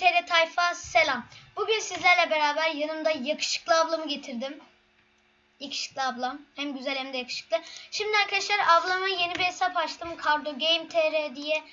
TR tayfa selam. Bugün sizlerle beraber yanımda yakışıklı ablamı getirdim. Yakışıklı ablam. Hem güzel hem de yakışıklı. Şimdi arkadaşlar ablama yeni bir hesap açtım. Cardo Game TR diye.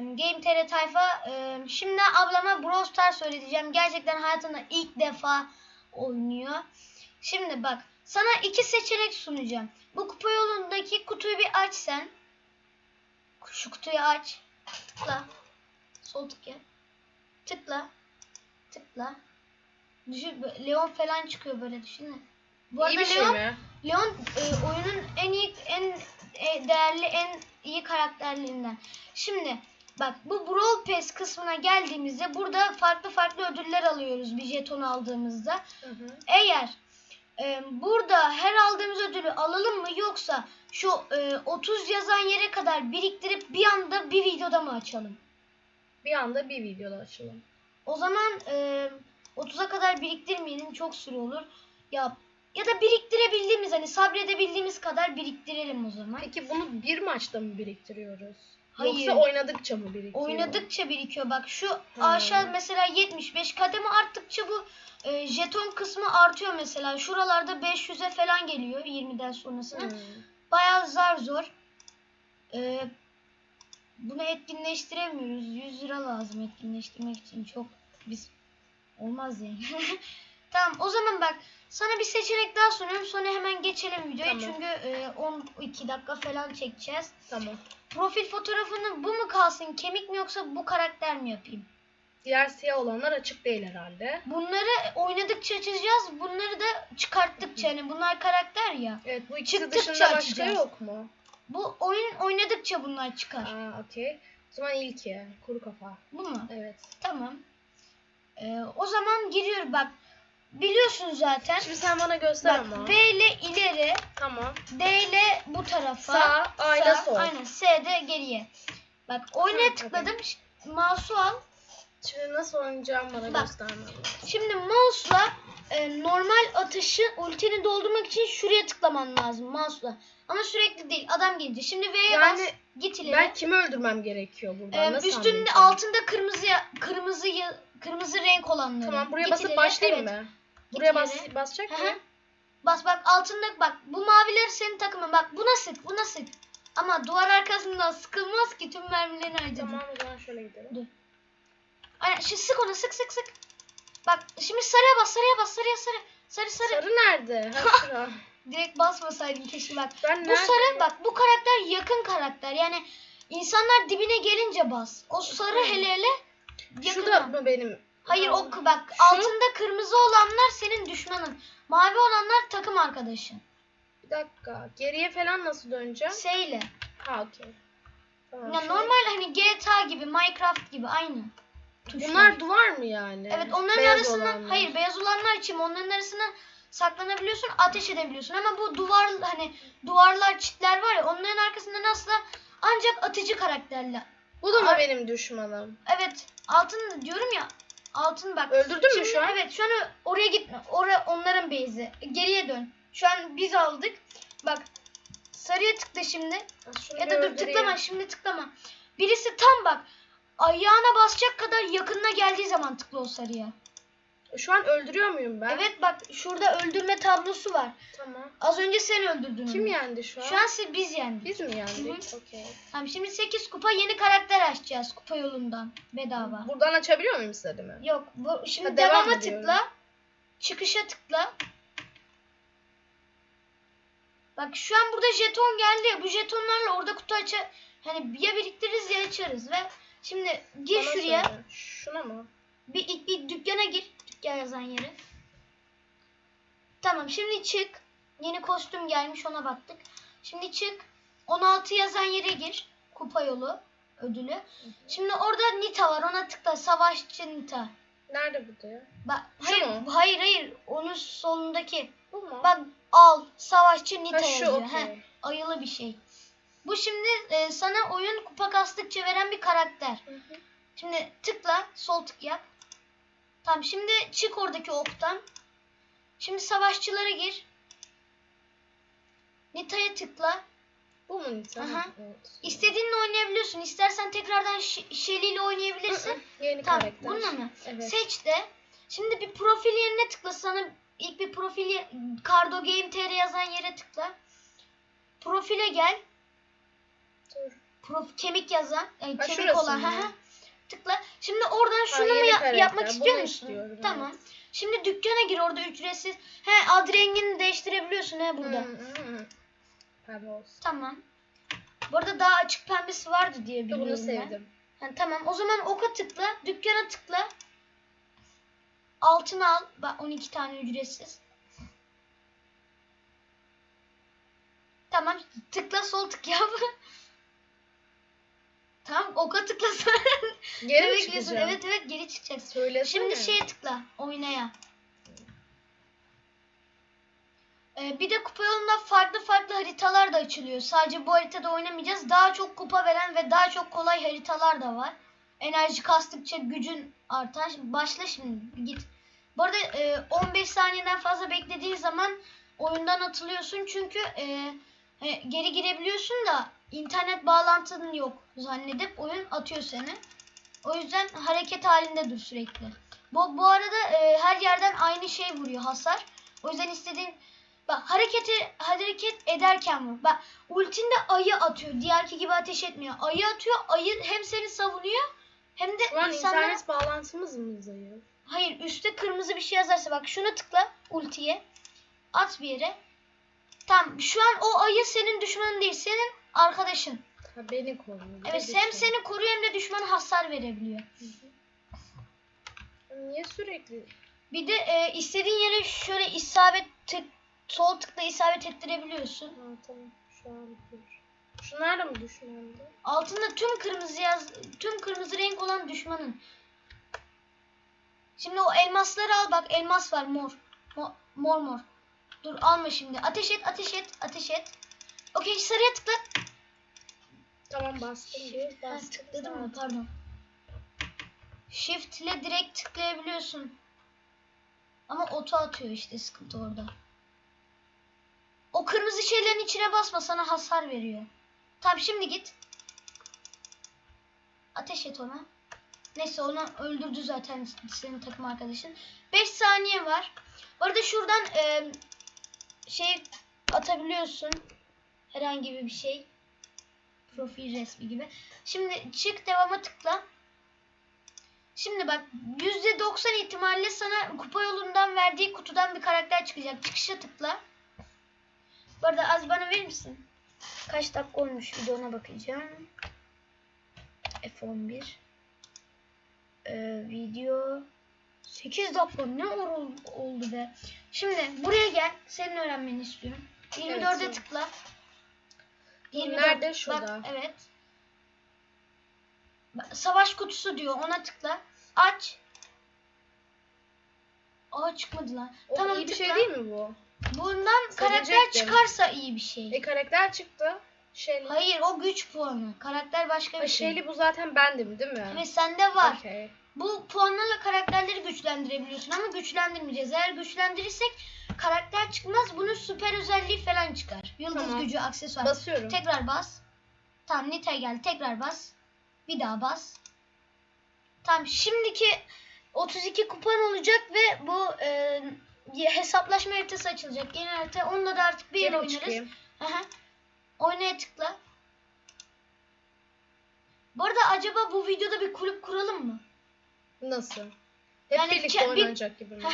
Game TR tayfa. Şimdi ablama Brawl Stars öğreteceğim. Gerçekten hayatında ilk defa oynuyor. Şimdi bak. Sana iki seçenek sunacağım. Bu kupa yolundaki kutuyu bir aç sen. Şu kutuyu aç. Tıkla. Sol tık yap. Tıkla. Tıkla. Düşün, Leon falan çıkıyor böyle düşünün. Bu arada İyi bir şey Leon, mi? Leon e, oyunun en iyi, en e, değerli, en iyi karakterlerinden. Şimdi bak bu Brawl Pass kısmına geldiğimizde burada farklı farklı ödüller alıyoruz bir jeton aldığımızda. Hı hı. Eğer e, burada her aldığımız ödülü alalım mı yoksa şu e, 30 yazan yere kadar biriktirip bir anda bir videoda mı açalım? Bir anda bir videoda açalım. O zaman e, 30'a kadar biriktirmeyelim çok süre olur. Ya ya da biriktirebildiğimiz hani sabredebildiğimiz kadar biriktirelim o zaman. Peki bunu bir maçta mı biriktiriyoruz? Hayır. Yoksa oynadıkça mı biriktiriyor? Oynadıkça birikiyor. Bak şu Hmm. aşağı mesela 75 kademe arttıkça bu e, jeton kısmı artıyor mesela. Şuralarda 500'e falan geliyor 20'den sonrasına. Hmm. Bayağı zar zor. E, bunu etkinleştiremiyoruz. 100 lira lazım etkinleştirmek için. Çok biz olmaz yani. tamam o zaman bak sana bir seçenek daha sunuyorum. Sonra hemen geçelim videoya. Tamam. Çünkü e, 12 dakika falan çekeceğiz. Tamam. Profil fotoğrafını bu mu kalsın kemik mi yoksa bu karakter mi yapayım? Diğer siyah olanlar açık değil herhalde. Bunları oynadıkça açacağız. Bunları da çıkarttıkça hani bunlar karakter ya. Evet bu ikisi Çıktıkça dışında başka açacağız. yok mu? Bu oyun oynadıkça bunlar çıkar. Aa okey. O zaman ilki. Kuru kafa. Bu mu? Evet. Tamam. Ee, o zaman giriyor bak. Biliyorsun zaten. Şimdi sen bana göster Bak ama. B ile ileri, Tamam. D ile bu tarafa. Sağ, A ile sağ, sol. Aynen. S de geriye. Bak oynaya Tamam, tıkladım. Mouse'u al. Şimdi nasıl oynayacağım bana Bak. gösterme. Şimdi mouse'la e, normal atışı ultini doldurmak için şuraya tıklaman lazım mouse'la. Ama sürekli değil. Adam gelince. Şimdi V'ye Yani bas. Git ileri. Ben kimi öldürmem gerekiyor burada? Ee, nasıl üstünde altında kırmızı kırmızı kırmızı renk olanları. Tamam buraya Git basıp ileri, başlayayım evet. mı? Buraya ileri. bas, basacak mıyım? Bas bak altında bak bu maviler senin takımın. Bak buna sık buna sık. Ama duvar arkasından sıkılmaz ki tüm mermilerini harcadın. Tamam o zaman şöyle gidelim. Aynen şimdi sık ona sık sık sık. Bak şimdi sarıya bas sarıya bas sarıya sarı. Sarı sarı. Sarı nerede? Direkt basmasaydın keşke bak. Ben Bu sarı bak bu karakter yakın karakter. Yani insanlar dibine gelince bas. O sarı hele hele Şu yakına. da mı benim? Hayır Ha. o bak Şu? altında kırmızı olanlar senin düşmanın. Mavi olanlar takım arkadaşın. Bir dakika. Geriye falan nasıl döneceğim? Seyle. Ha okey. Tamam, Ya şöyle. normal hani GTA gibi, Minecraft gibi aynı. Tuşlar. Bunlar duvar mı yani? Evet onların Beyaz arasından olanlar. hayır beyaz olanlar için onların arasından saklanabiliyorsun, ateş edebiliyorsun ama bu duvar hani duvarlar, çitler var ya onların arkasından asla ancak atıcı karakterler. Bu da mı Ay- benim düşmanım? Evet, altın diyorum ya. Altın bak. Öldürdün mü Şimdi şu an? Evet şu an oraya gitme. Oraya onların base'i. Geriye dön. Şu an biz aldık. Bak sarıya tıkla şimdi. Şunu Ya da dur öldüreyim. tıklama şimdi tıklama. Birisi tam bak. Ayağına basacak kadar yakınına geldiği zaman tıkla o sarıya. Şu an öldürüyor muyum ben? Evet bak şurada öldürme tablosu var. Tamam. Az önce sen öldürdün Kim onu. yendi şu an? Şu an siz biz yendik. Biz mi yendik? Okey. Tamam şimdi 8 kupa yeni karakter açacağız kupa yolundan bedava. Buradan açabiliyor muyum istediğimi? Yok bu şimdi Ha, devam devama mı diyorum? tıkla. Çıkışa tıkla. Bak şu an burada jeton geldi ya. Bu jetonlarla orada kutu aça hani ya biriktiririz ya açarız ve şimdi gir Bana şuraya. söyle. Şuna mı? Bir ilk bir dükkana gir. Dükkan yazan yere. Tamam şimdi çık. Yeni kostüm gelmiş ona baktık. Şimdi çık. 16 yazan yere gir. Kupa yolu ödülü. Şimdi orada Nita var. Ona tıkla. Savaşçı Nita. Nerede bu ya? Bak hayır, mu? hayır hayır. Onun solundaki. Bu mu? Bak al. Savaşçı Nita ha, şu yazıyor. okey. Heh, ayılı bir şey. Bu şimdi e, sana oyun kupa kastıkça veren bir karakter. Hı hı. Şimdi tıkla, sol tık yap. Tamam şimdi çık oradaki oktan. Şimdi savaşçılara gir. Nita'ya tıkla. Bu mu Nita? Aha. Evet. İstediğinle oynayabiliyorsun. İstersen tekrardan Shelly ile oynayabilirsin. Hı hı, Yeni Tamam, karakter. bununla mı? Evet. Seç de. Şimdi bir profil yerine tıkla. Sana ilk bir profil Cardo Game TR yazan yere tıkla. Profile gel. Dur. Prof, kemik yazan, e, Ha, kemik olan. Tıkla. Şimdi oradan şunu mu yeni yap- karakter. yapmak istiyor Bunu musun? istiyorum, Tamam. evet. Şimdi dükkana gir orada ücretsiz. He ad rengini değiştirebiliyorsun he burada. Pembe olsun. Tamam. Bu arada daha açık pembesi vardı diye biliyorum Bunu ben. sevdim. Ha, tamam o zaman oka tıkla. Dükkana tıkla. Altını al. Bak 12 tane ücretsiz. Tamam tıkla sol tık yap. tamam oka tıkla sonra. Geri mi bekliyorsun? çıkacağım? Evet evet geri çıkacaksın. Söylesene. Şimdi şeye tıkla. Oynaya. Ee, bir de kupa yolunda farklı farklı haritalar da açılıyor. Sadece bu haritada oynamayacağız. Daha çok kupa veren ve daha çok kolay haritalar da var. Enerji kastıkça gücün artar. Başla şimdi git. Bu arada e, 15 saniyeden fazla beklediğin zaman oyundan atılıyorsun. Çünkü e, e, geri girebiliyorsun da internet bağlantın yok zannedip oyun atıyor seni. O yüzden hareket halinde dur sürekli. Bu, bu arada e, her yerden aynı şey vuruyor hasar. O yüzden istediğin bak hareketi hareket ederken vur. Bak ultinde ayı atıyor. Diğerki gibi ateş etmiyor. Ayı atıyor. Ayı hem seni savunuyor hem de Şu an insanlara... internet bağlantımız mı zayıf? Hayır üstte kırmızı bir şey yazarsa bak şuna tıkla ultiye. At bir yere. Tamam şu an o ayı senin düşmanın değil. Senin arkadaşın. Ha beni koruyor. Evet bir hem seni koruyor hem de düşmana hasar verebiliyor. Niye sürekli? Bir de e, istediğin yere şöyle isabet tık sol tıkla isabet ettirebiliyorsun. Ha tamam. Şu an dur. Şu nerede mi düşmandı? Altında tüm kırmızı yaz tüm kırmızı renk olan düşmanın. Şimdi o elmasları al bak elmas var mor. Mo- Mor mor. Dur alma şimdi. Ateş et ateş et ateş et. Okey sarıya tıkla. Tamam bastım bir Ha, bastım. tıkladım mı pardon. Shift ile direkt tıklayabiliyorsun. Ama oto atıyor işte sıkıntı orada. O kırmızı şeylerin içine basma sana hasar veriyor. Tamam şimdi git. Ateş et ona. Neyse onu öldürdü zaten senin takım arkadaşın. 5 saniye var. Bu arada şuradan e, şey atabiliyorsun. Herhangi bir şey. Profil resmi gibi. Şimdi çık devama tıkla. Şimdi bak %90 ihtimalle sana kupa yolundan verdiği kutudan bir karakter çıkacak. Çıkışa tıkla. Bu arada az bana verir misin? Kaç dakika olmuş videona bakacağım. F11 ee, video 8 dakika ne ol- oldu be. Şimdi buraya gel. Senin öğrenmeni istiyorum. 24'e Evet. tıkla. Nerede? Bak, Şurada. evet. Bak, Savaş kutusu diyor. Ona tıkla. Aç. Aa çıkmadı lan. O tamam iyi bir tıkla. şey değil mi bu? Bundan karakter Sevecektim. çıkarsa iyi bir şey. E karakter çıktı. Shelly. Hayır o güç puanı. Karakter başka bir Ha, şey. Shelly bu zaten bendim değil mi? Ve sende var. Okey. Bu puanlarla karakterleri güçlendirebiliyorsun ama güçlendirmeyeceğiz. Eğer güçlendirirsek karakter çıkmaz. Bunun süper özelliği falan çıkar. Yıldız Tamam. gücü, aksesuar. Basıyorum. Tekrar bas. Tamam Nita geldi. Tekrar bas. Bir daha bas. Tamam şimdiki 32 kupan olacak ve bu e, hesaplaşma haritası açılacak. Yeni harita. Onunla da artık bir yere Geri oynarız. çıkayım. Aha. Oynaya tıkla. Bu arada acaba bu videoda bir kulüp kuralım mı? Nasıl? Hep Yani birlikte ke- bir- oynanacak gibi mi?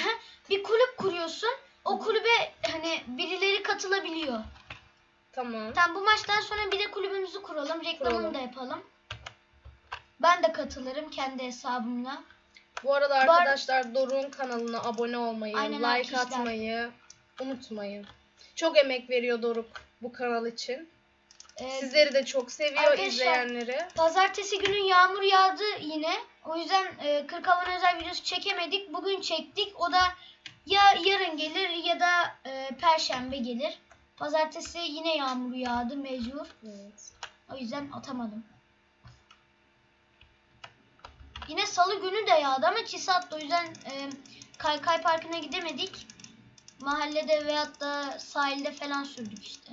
Bir kulüp kuruyorsun. O kulübe hani birileri katılabiliyor. tamam. Tamam bu maçtan sonra bir de kulübümüzü kuralım. Reklamını Kuralım. da yapalım. Ben de katılırım kendi hesabımla. Bu arada arkadaşlar Doruk'un kanalına abone olmayı, Aynen like arkadaşlar. atmayı unutmayın. Çok emek veriyor Doruk bu kanal için. Ee, Sizleri de çok seviyor arkadaşlar- izleyenleri. Pazartesi günü yağmur yağdı yine. O yüzden e, 40 havan özel videosu çekemedik. Bugün çektik. O da ya yarın gelir ya da e, perşembe gelir. Pazartesi yine yağmur yağdı mecbur. Evet. O yüzden atamadım. Yine salı günü de yağdı ama çisi attı. O yüzden e, kaykay parkına gidemedik. Mahallede veyahut da sahilde falan sürdük işte.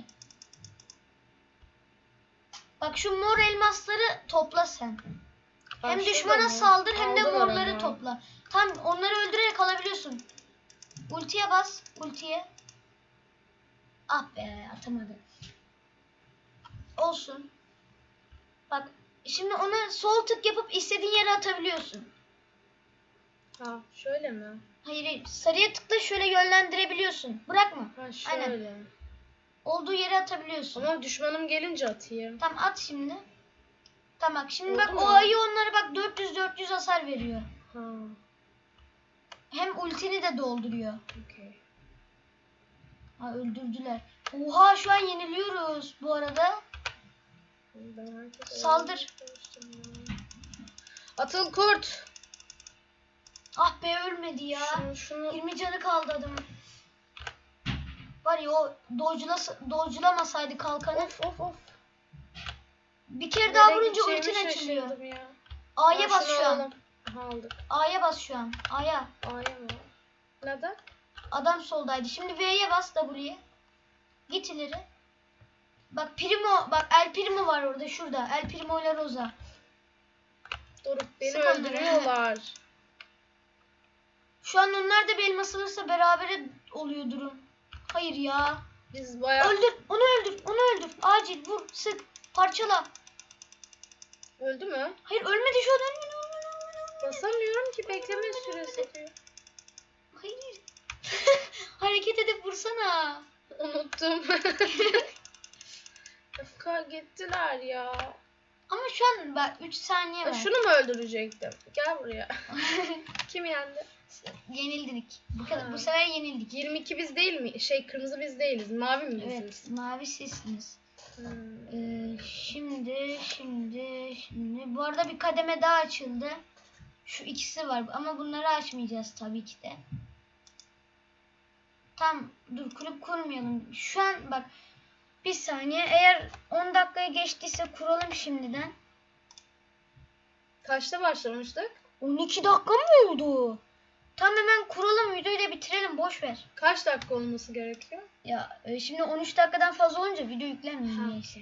Bak şu mor elmasları topla sen. Bak hem şurada düşmana saldır hem de morları topla. Tam onları öldürerek alabiliyorsun. Ultiye bas. Ultiye. Ah be atamadım. Olsun. Bak şimdi ona sol tık yapıp istediğin yere atabiliyorsun. Ha şöyle mi? Hayır hayır. Sarıya tıkla şöyle yönlendirebiliyorsun. Bırakma. Ha Aynen. şöyle. Olduğu yere atabiliyorsun. Ama düşmanım gelince atayım. Tamam at şimdi. Tamam şimdi Oldu bak mu? o ayı onlara bak 400 400 hasar veriyor. Ha. Hem ultini de dolduruyor. Okey. Ha öldürdüler. Oha şu an yeniliyoruz bu arada. Saldır. Atıl kurt. Ah be ölmedi ya. Şunu şunu 20 canı kaldı adamın. Var ya o dodge'la, dodge'lamasaydı kalkanı. of of of. Bir kere daha vurunca ultin açılıyor. A'ya bas şu an. alalım. Aha, aldık. A'ya bas şu an. A'ya. A'ya mı? Neden? Adam soldaydı. Şimdi V'ye bas W'ye. Git ileri. Bak Primo, bak El Primo var orada şurada. El Primo ile Rosa. Doruk beni Sık öldürüyorlar. Şu an onlar da bir elmas alırsa berabere oluyor durum. Hayır ya. Biz bayağı Öldür, onu öldür, onu öldür. Acil vur, sık, parçala. öldü mü? Hayır ölmedi şu an ölmedi. Basamıyorum ki bekleme süresi diyor. Hayır. Hareket edip vursana. Unuttum. Efka gittiler ya. Ama şu an bak 3 saniye Ha, var. Şunu mu öldürecektim? Gel buraya. Kim yendi? Yenildik. Bu, kadar, bu sefer yenildik. 22 biz değil mi? Şey kırmızı biz değiliz. Mavi mi biziz? Evet, mavi sizsiniz. Hmm. Ee, şimdi, şimdi, şimdi. Bu arada bir kademe daha açıldı. Şu ikisi var ama bunları açmayacağız tabii ki de. Tam dur kulüp kurmayalım. Şu an bak bir saniye eğer 10 dakikaya geçtiyse kuralım şimdiden. Kaçta başlamıştık? 12 dakika mı oldu? Tam hemen kuralım videoyu da bitirelim boş ver. Kaç dakika olması gerekiyor? Ya e, şimdi 13 dakikadan fazla olunca video yüklenmiyor Ha. niyeyse.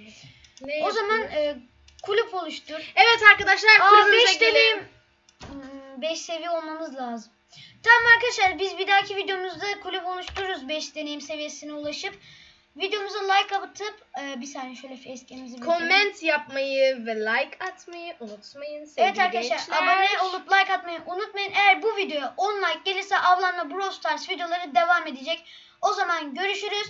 Ne O zaman e, kulüp oluştur. Evet arkadaşlar kulübümüze 5 gelin. 5 seviye olmamız lazım. Tamam arkadaşlar biz bir dahaki videomuzda kulüp oluştururuz 5 deneyim seviyesine ulaşıp. Videomuza like atıp e, bir saniye şöyle facecam'imizi Comment yapmayı ve like atmayı unutmayın sevgili Evet arkadaşlar gençler. abone olup like atmayı unutmayın. Eğer bu videoya 10 like gelirse ablamla Brawl Stars videoları devam edecek. O zaman görüşürüz.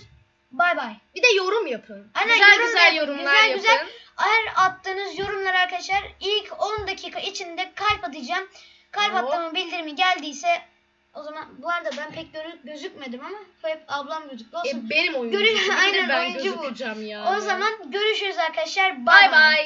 Bay bay. Bir de yorum yapın. Aynen, güzel yorum güzel yap- yorumlar güzel yapın. güzel. Eğer attığınız yorumlar arkadaşlar ilk 10 dakika içinde kalp atacağım. Kalp Oo. atlama bildirimi geldiyse o zaman bu arada ben pek görü- gözükmedim ama hep ablam gözüktü olsun. E, benim Bir de aynen, ben oyuncu bu. gözükeceğim ya. o zaman görüşürüz arkadaşlar. bay. bay.